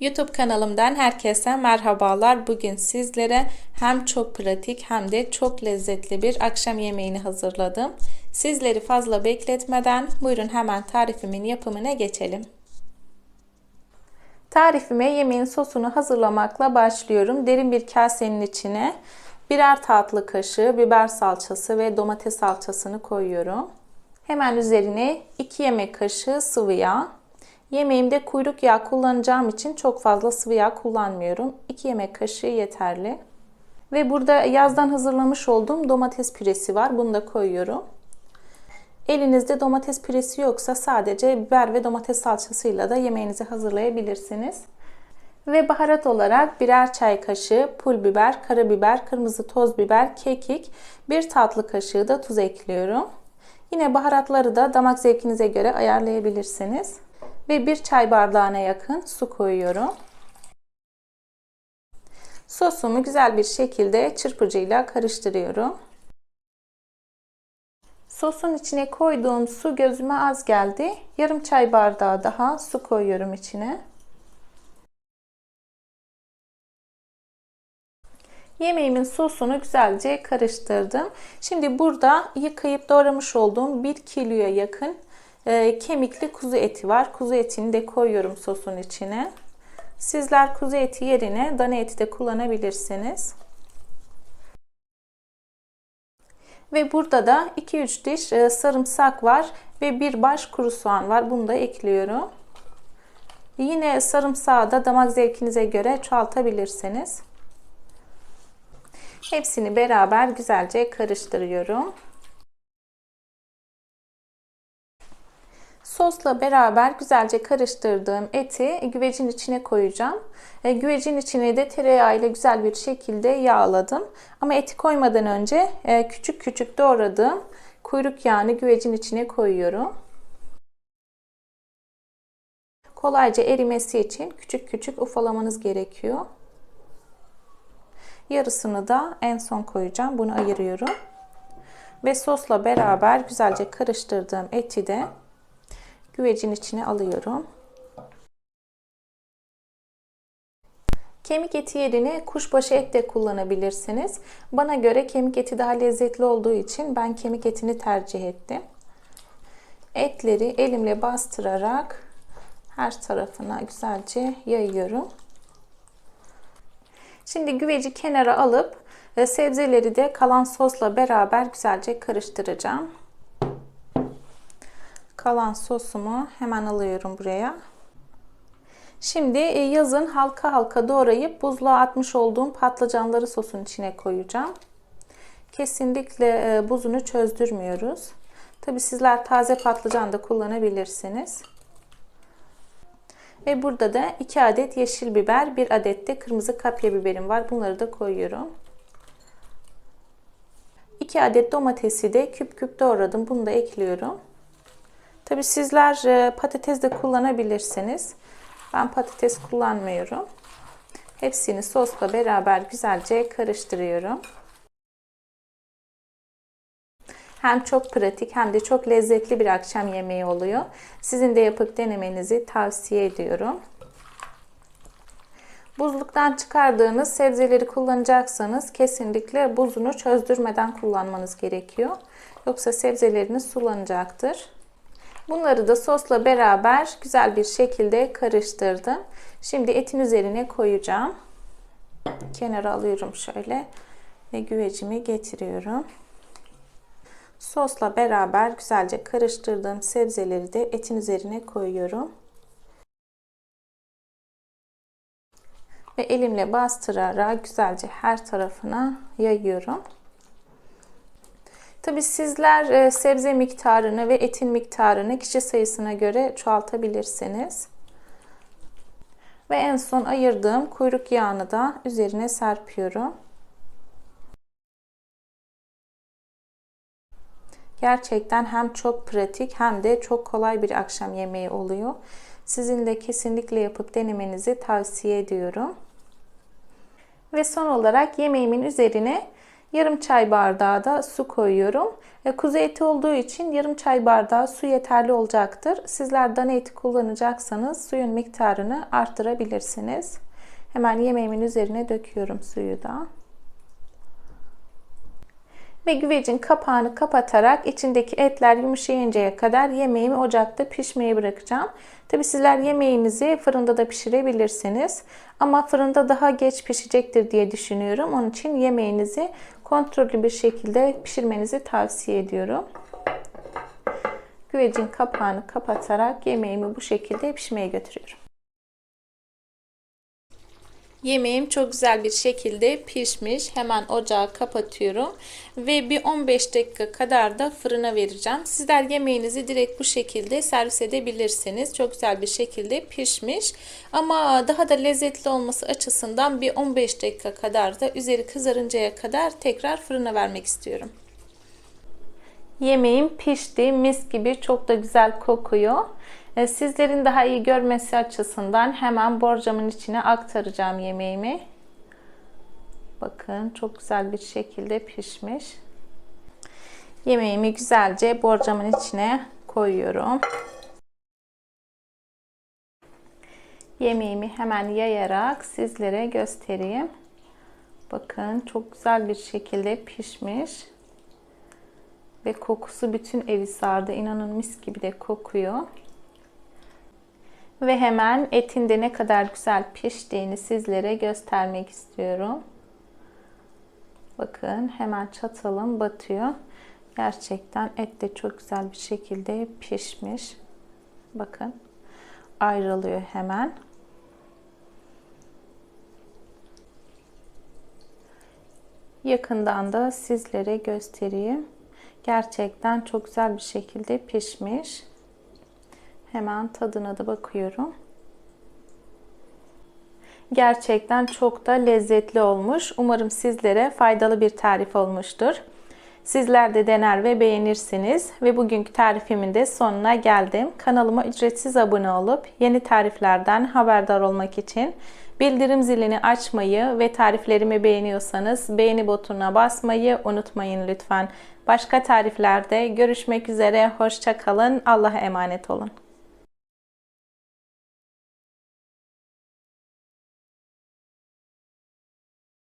YouTube kanalımdan herkese merhabalar. Bugün sizlere hem çok pratik hem de çok lezzetli bir akşam yemeğini hazırladım. Sizleri fazla bekletmeden buyurun hemen tarifimin yapımına geçelim. Tarifime yemeğin sosunu hazırlamakla başlıyorum. Derin bir kasenin içine birer tatlı kaşığı biber salçası ve domates salçasını koyuyorum. Hemen üzerine 2 yemek kaşığı sıvı yağ, Yemeğimde kuyruk yağı kullanacağım için çok fazla sıvı yağ kullanmıyorum. 2 yemek kaşığı yeterli. Ve burada yazdan hazırlamış olduğum domates püresi var. Bunu da koyuyorum. Elinizde domates püresi yoksa sadece biber ve domates salçasıyla da yemeğinizi hazırlayabilirsiniz. Ve baharat olarak birer çay kaşığı pul biber, karabiber, kırmızı toz biber, kekik, bir tatlı kaşığı da tuz ekliyorum. Yine baharatları da damak zevkinize göre ayarlayabilirsiniz ve bir çay bardağına yakın su koyuyorum. Sosumu güzel bir şekilde çırpıcıyla karıştırıyorum. Sosun içine koyduğum su gözüme az geldi. Yarım çay bardağı daha su koyuyorum içine. Yemeğimin sosunu güzelce karıştırdım. Şimdi burada yıkayıp doğramış olduğum 1 kiloya yakın e, kemikli kuzu eti var. Kuzu etini de koyuyorum sosun içine. Sizler kuzu eti yerine dana eti de kullanabilirsiniz. Ve burada da 2-3 diş e, sarımsak var ve bir baş kuru soğan var. Bunu da ekliyorum. Yine sarımsağı da damak zevkinize göre çoğaltabilirsiniz. Hepsini beraber güzelce karıştırıyorum. Sosla beraber güzelce karıştırdığım eti güvecin içine koyacağım. E, güvecin içine de tereyağı ile güzel bir şekilde yağladım. Ama eti koymadan önce e, küçük küçük doğradığım kuyruk yağını güvecin içine koyuyorum. Kolayca erimesi için küçük küçük ufalamanız gerekiyor. Yarısını da en son koyacağım. Bunu ayırıyorum. Ve sosla beraber güzelce karıştırdığım eti de güvecin içine alıyorum. Kemik eti yerine kuşbaşı et de kullanabilirsiniz. Bana göre kemik eti daha lezzetli olduğu için ben kemik etini tercih ettim. Etleri elimle bastırarak her tarafına güzelce yayıyorum. Şimdi güveci kenara alıp e, sebzeleri de kalan sosla beraber güzelce karıştıracağım. Kalan sosumu hemen alıyorum buraya. Şimdi e, yazın halka halka doğrayıp buzluğa atmış olduğum patlıcanları sosun içine koyacağım. Kesinlikle e, buzunu çözdürmüyoruz. Tabi sizler taze patlıcan da kullanabilirsiniz. Ve burada da 2 adet yeşil biber, 1 adet de kırmızı kapya biberim var. Bunları da koyuyorum. 2 adet domatesi de küp küp doğradım. Bunu da ekliyorum. Tabi sizler e, patates de kullanabilirsiniz. Ben patates kullanmıyorum. Hepsini sosla beraber güzelce karıştırıyorum. Hem çok pratik hem de çok lezzetli bir akşam yemeği oluyor. Sizin de yapıp denemenizi tavsiye ediyorum. Buzluktan çıkardığınız sebzeleri kullanacaksanız kesinlikle buzunu çözdürmeden kullanmanız gerekiyor. Yoksa sebzeleriniz sulanacaktır. Bunları da sosla beraber güzel bir şekilde karıştırdım. Şimdi etin üzerine koyacağım. Kenara alıyorum şöyle ve güvecimi getiriyorum. Sosla beraber güzelce karıştırdığım sebzeleri de etin üzerine koyuyorum. Ve elimle bastırarak güzelce her tarafına yayıyorum. Tabi sizler e, sebze miktarını ve etin miktarını kişi sayısına göre çoğaltabilirsiniz. Ve en son ayırdığım kuyruk yağını da üzerine serpiyorum. Gerçekten hem çok pratik hem de çok kolay bir akşam yemeği oluyor. Sizin de kesinlikle yapıp denemenizi tavsiye ediyorum. Ve son olarak yemeğimin üzerine Yarım çay bardağı da su koyuyorum. E, kuzu eti olduğu için yarım çay bardağı su yeterli olacaktır. Sizler dana eti kullanacaksanız suyun miktarını arttırabilirsiniz. Hemen yemeğimin üzerine döküyorum suyu da. Ve güvecin kapağını kapatarak içindeki etler yumuşayıncaya kadar yemeğimi ocakta pişmeye bırakacağım. Tabi sizler yemeğinizi fırında da pişirebilirsiniz. Ama fırında daha geç pişecektir diye düşünüyorum. Onun için yemeğinizi kontrollü bir şekilde pişirmenizi tavsiye ediyorum. Güvecin kapağını kapatarak yemeğimi bu şekilde pişmeye götürüyorum. Yemeğim çok güzel bir şekilde pişmiş. Hemen ocağı kapatıyorum. Ve bir 15 dakika kadar da fırına vereceğim. Sizler yemeğinizi direkt bu şekilde servis edebilirsiniz. Çok güzel bir şekilde pişmiş. Ama daha da lezzetli olması açısından bir 15 dakika kadar da üzeri kızarıncaya kadar tekrar fırına vermek istiyorum. Yemeğim pişti. Mis gibi çok da güzel kokuyor. E, sizlerin daha iyi görmesi açısından hemen borcamın içine aktaracağım yemeğimi. Bakın çok güzel bir şekilde pişmiş. Yemeğimi güzelce borcamın içine koyuyorum. Yemeğimi hemen yayarak sizlere göstereyim. Bakın çok güzel bir şekilde pişmiş. Ve kokusu bütün evi sardı. İnanın mis gibi de kokuyor. Ve hemen etin de ne kadar güzel piştiğini sizlere göstermek istiyorum. Bakın hemen çatalım batıyor. Gerçekten et de çok güzel bir şekilde pişmiş. Bakın ayrılıyor hemen. Yakından da sizlere göstereyim. Gerçekten çok güzel bir şekilde pişmiş. Hemen tadına da bakıyorum. Gerçekten çok da lezzetli olmuş. Umarım sizlere faydalı bir tarif olmuştur. Sizler de dener ve beğenirsiniz. Ve bugünkü tarifimin de sonuna geldim. Kanalıma ücretsiz abone olup yeni tariflerden haberdar olmak için bildirim zilini açmayı ve tariflerimi beğeniyorsanız beğeni butonuna basmayı unutmayın lütfen. Başka tariflerde görüşmek üzere. Hoşçakalın. Allah'a emanet olun.